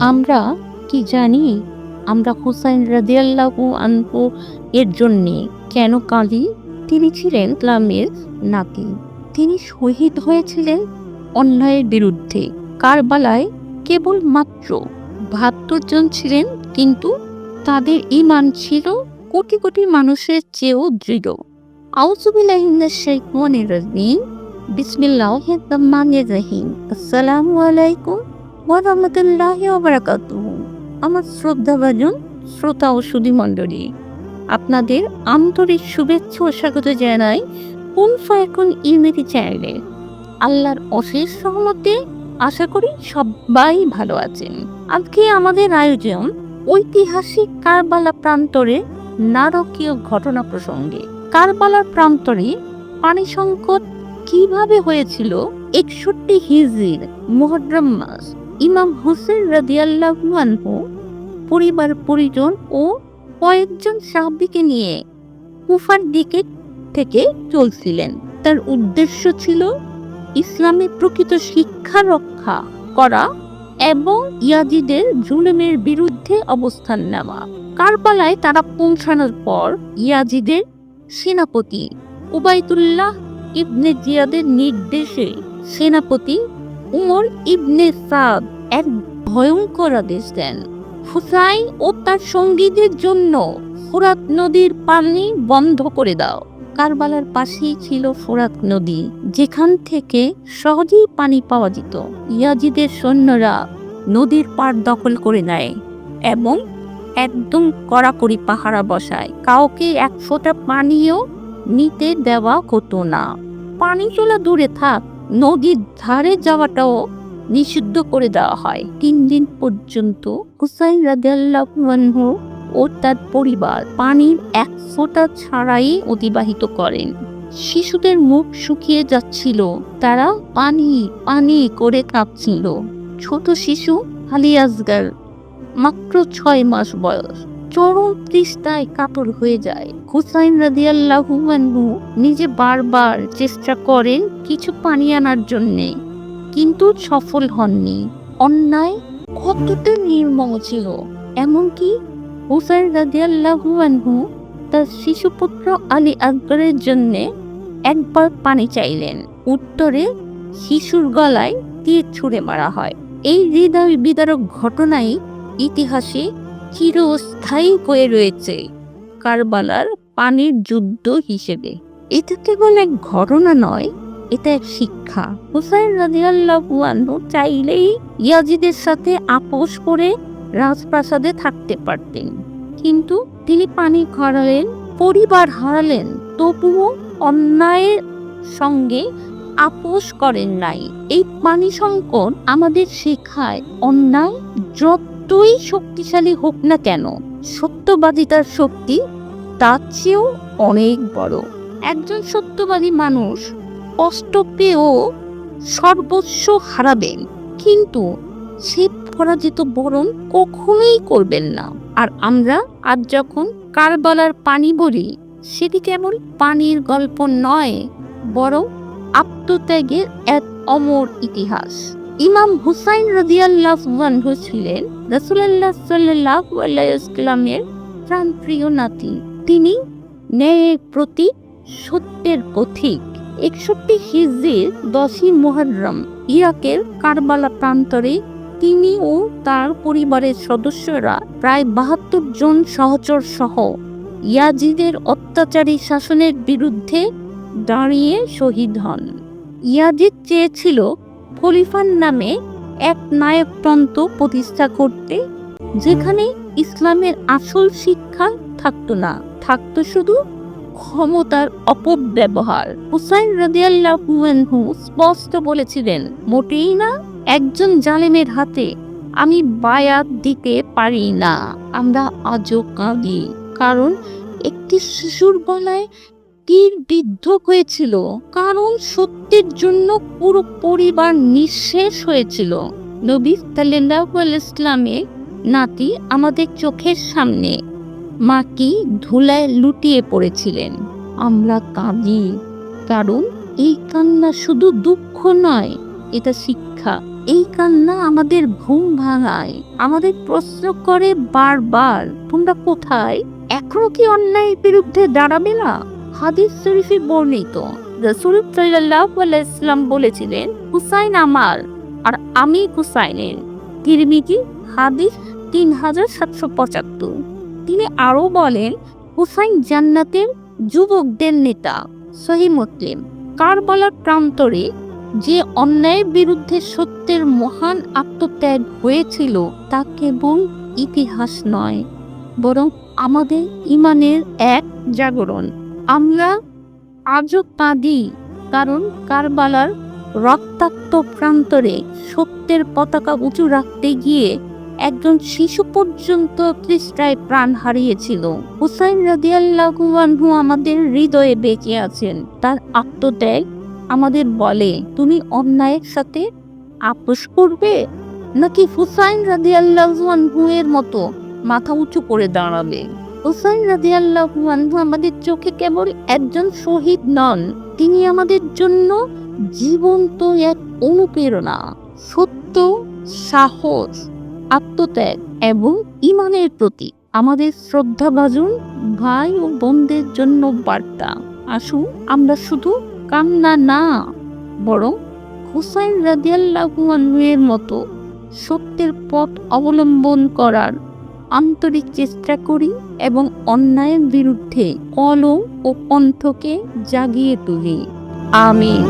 আমরা কি জানি? আমরা হুসাইন রাদিয়াল্লাহু আনহু এর জন্যে কেন কাঁদি? তিনি ছিলেন ইসলামের নাতি। তিনি শহীদ হয়েছিলেন অন্যায়ের বিরুদ্ধে। কারবালায় কেবল মাত্র বাহাত্তর জন ছিলেন, কিন্তু তাদের ইমান ছিল কোটি কোটি মানুষের চেয়েও দৃঢ়। আউজুবিল্লাহিমিনাশ শাইতানির রাজিম। বিসমিল্লাহির রহমানির রহিম। আসসালামু আলাইকুম। রাহমাতুল্লাহি ওয়া বারাকাতুহু। আমার শ্রদ্ধাভাজন শ্রোতা ও সুধী মণ্ডলী, আপনাদের আন্তরিক শুভেচ্ছা ও স্বাগত জানাই কোন ফায়াকুন ইমেরি চ্যানেলে। আল্লাহর অশেষ সহমতে আশা করি সবাই ভালো আছেন। আজকে আমাদের আয়োজন ঐতিহাসিক কারবালা প্রান্তরে নারকীয় ঘটনা প্রসঙ্গে। কারবালার প্রান্তরে পানি সংকট কীভাবে হয়েছিল? একষট্টি হিজির মোহরম মাস। ইমাম হোসেন রাদিয়াল্লাহু আনহু, পরিবার পরিজন ও কয়েকজন সাহাবিকে নিয়ে কুফার দিকে থেকে চলছিলেন। তার উদ্দেশ্য ছিল ইসলামের প্রকৃত শিক্ষা রক্ষা করা এবং ইয়াজিদের জুলুমের বিরুদ্ধে অবস্থান নেওয়া। কারবালায় তারা পৌঁছানোর পর ইয়াজিদের সেনাপতি উবাইতুল্লাহ ইবনে জিয়াদের নির্দেশে সেনাপতি উমর ইবনে সাদ এক ভয়ঙ্কর আদেশ দেন। হুসাইন ও তার সঙ্গীদের জন্য ফোরাত নদীর পানি বন্ধ করে দাও। কারবালার পাশেই ছিল ফোরাত নদী, যেখান থেকে সহজেই পানি পাওয়া যেত। ইয়াজিদের সৈন্যরা নদীর পার দখল করে নেয় এবং একদম কড়াকড়ি পাহারা বসায়। কাউকে এক ফোঁটা পানিও নিতে দেওয়া হতো না। পানি চলা দূরে থাক, নদীর ধারে যাওয়াটাও নিষিদ্ধ করে দেওয়া হয়। তিন দিন পর্যন্ত হুসাইন রাদিয়াল্লাহু আনহু ও তার পরিবার পানির এক ফোঁটা ছাড়াই অতিবাহিত করেন। শিশুদের মুখ শুকিয়ে যাচ্ছিল, তারা পানি পানি করে কাঁপছিল ছোট শিশু আলী আসগার মাত্র ছয় মাস বয়স, চরম তৃষ্ণায় কাতর হয়ে যায়। হুসাইন রাদিয়াল্লাহু আনহু নিজে বারবার চেষ্টা করেন কিছু পানি আনার জন্যে। কিন্তু সফল হননি। অন্যায় কতটা নির্মম ছিল, এমনকি হুসাইন রাদিয়াল্লাহু আনহু তার শিশুপুত্র আলী আকবরের জন্য একবার পানি চাইলেন। উত্তরে, শিশুর গলায় তীর ছুঁড়ে মারা হয়। এই হৃদয় বিদারক ঘটনাই ইতিহাসে চিরস্থায়ী হয়ে রয়েছে কারবালার পানির যুদ্ধ হিসেবে। এটা কেবল এক ঘটনা নয় এটা এক শিক্ষা। হুসাইন রাজিয়াল্লাহু চাইলেই ইয়াজিদের সাথে আপোষ করে রাজপ্রাসাদে থাকতে পারতেন। কিন্তু তিনি পানি হারালেন পরিবার হারালেন, তবুও অন্যায়ের সঙ্গে আপোষ করেন নাই। এই পানি সংকট আমাদের শেখায়, অন্যায় যতই শক্তিশালী হোক না কেন সত্যবাদিতার শক্তি তার চেয়েও অনেক বড়। একজন সত্যবাদী মানুষ কষ্ট পেয়েও সর্বস্ব হারাবেন। কিন্তু সে পরাজিত বরণ কখনোই করবেন না। আর আমরা আজ যখন কারবালার পানি বলি সেটি কেবল পানির গল্প নয়, বরং আত্মত্যাগের এক অমর ইতিহাস। ইমাম হুসাইন রাদিয়াল্লাহু আনহু ছিলেন রাসূলুল্লাহ ইসলামের প্রাণপ্রিয় নাতি। তিনি ন্যায়ের প্রতি সত্যের পথিক। একষট্টি হিজরির দশই মুহররম। ইরাকের কারবালা প্রান্তরে তিনি ও তার পরিবারের সদস্যরা প্রায় বাহাত্তর জন সহচর সহ ইয়াজিদের অত্যাচারী শাসনের বিরুদ্ধে দাঁড়িয়ে শহীদ হন। ইয়াজিদ চেয়েছিল খলিফার নামে এক নায়ক নায়কতন্ত্র প্রতিষ্ঠা করতে, যেখানে ইসলামের আসল শিক্ষা থাকতো না। থাকতো শুধু ক্ষমতার অপব্যবহার। হুসাইন রাদিয়াল্লাহু স্পষ্ট বলেছিলেন, মোটেই না, একজন জালেমের হাতে আমি বায়াত দিতে পারি না। আমরা আজও কাঁদি। কারণ একটি শিশুর গলায় তীর বিদ্ধ হয়েছিল। কারণ সত্যের জন্য পুরো পরিবার নিঃশেষ হয়েছিল। নবী আলাইহি ইসলামের নাতি আমাদের চোখের সামনে। মাকি ধুলায় লুটিয়ে পড়েছিলেন। আমরা কাঁদি, কারণ এই কান্না শুধু দুঃখ নয়, এটা শিক্ষা। এই কান্না আমাদের ঘুম ভাঙায়, আমাদের প্রশ্ন করে বারবার, তোমরা কোথায়? এখনও কি অন্যায়ের বিরুদ্ধে দাঁড়াবে না? হাদিস শরীফে বর্ণিত, রসুল ইসলাম বলেছিলেন, হুসাইন আমার, আর আমি হুসাইনের। তিরমিজি, হাদিস তিন হাজার সাতশো পঁচাত্তর। তিনি আরও বলেন, হুসাইন জান্নাতের যুবকদের নেতা, সহি মুসলিম। কারবালার প্রান্তরে যে অন্যায়ের বিরুদ্ধে সত্যের মহান আত্মত্যাগ হয়েছিল, তা কেবল ইতিহাস নয়, বরং আমাদের ইমানের এক জাগরণ। আমরা আজও কাঁদি, কারণ কারবালার রক্তাক্ত প্রান্তরে সত্যের পতাকা উঁচু রাখতে গিয়ে একজন শিশু পর্যন্ত তৃষ্ণায় প্রাণ হারিয়েছিল। হুসাইন রাদিয়াল্লাহু আমাদের হৃদয়ে বেঁচে আছেন। তার আত্মত্যাগ আমাদের বলে, তুমি অন্যায়ের সাথে আপোষ করবে? নাকি হুসাইন রাদিয়াল্লাহু এর মতো মাথা উঁচু করে দাঁড়াবে? হুসাইন রাদিয়াল্লাহু আমাদের চোখে কেবল একজন শহীদ নন, তিনি আমাদের জন্য জীবন্ত এক অনুপ্রেরণা, সত্য সাহস। আত্মত্যাগ এবং ইমানের প্রতি আমাদের শ্রদ্ধাভাজন ভাই ও বোনদের জন্য বার্তা। আসুন আমরা শুধু কান্না না, বরং হুসাইন রাদিয়াল্লাহু আনহু মতো সত্যের পথ অবলম্বন করার আন্তরিক চেষ্টা করি এবং অন্যায়ের বিরুদ্ধে কলম ও কণ্ঠকে জাগিয়ে তুলি। আমিন।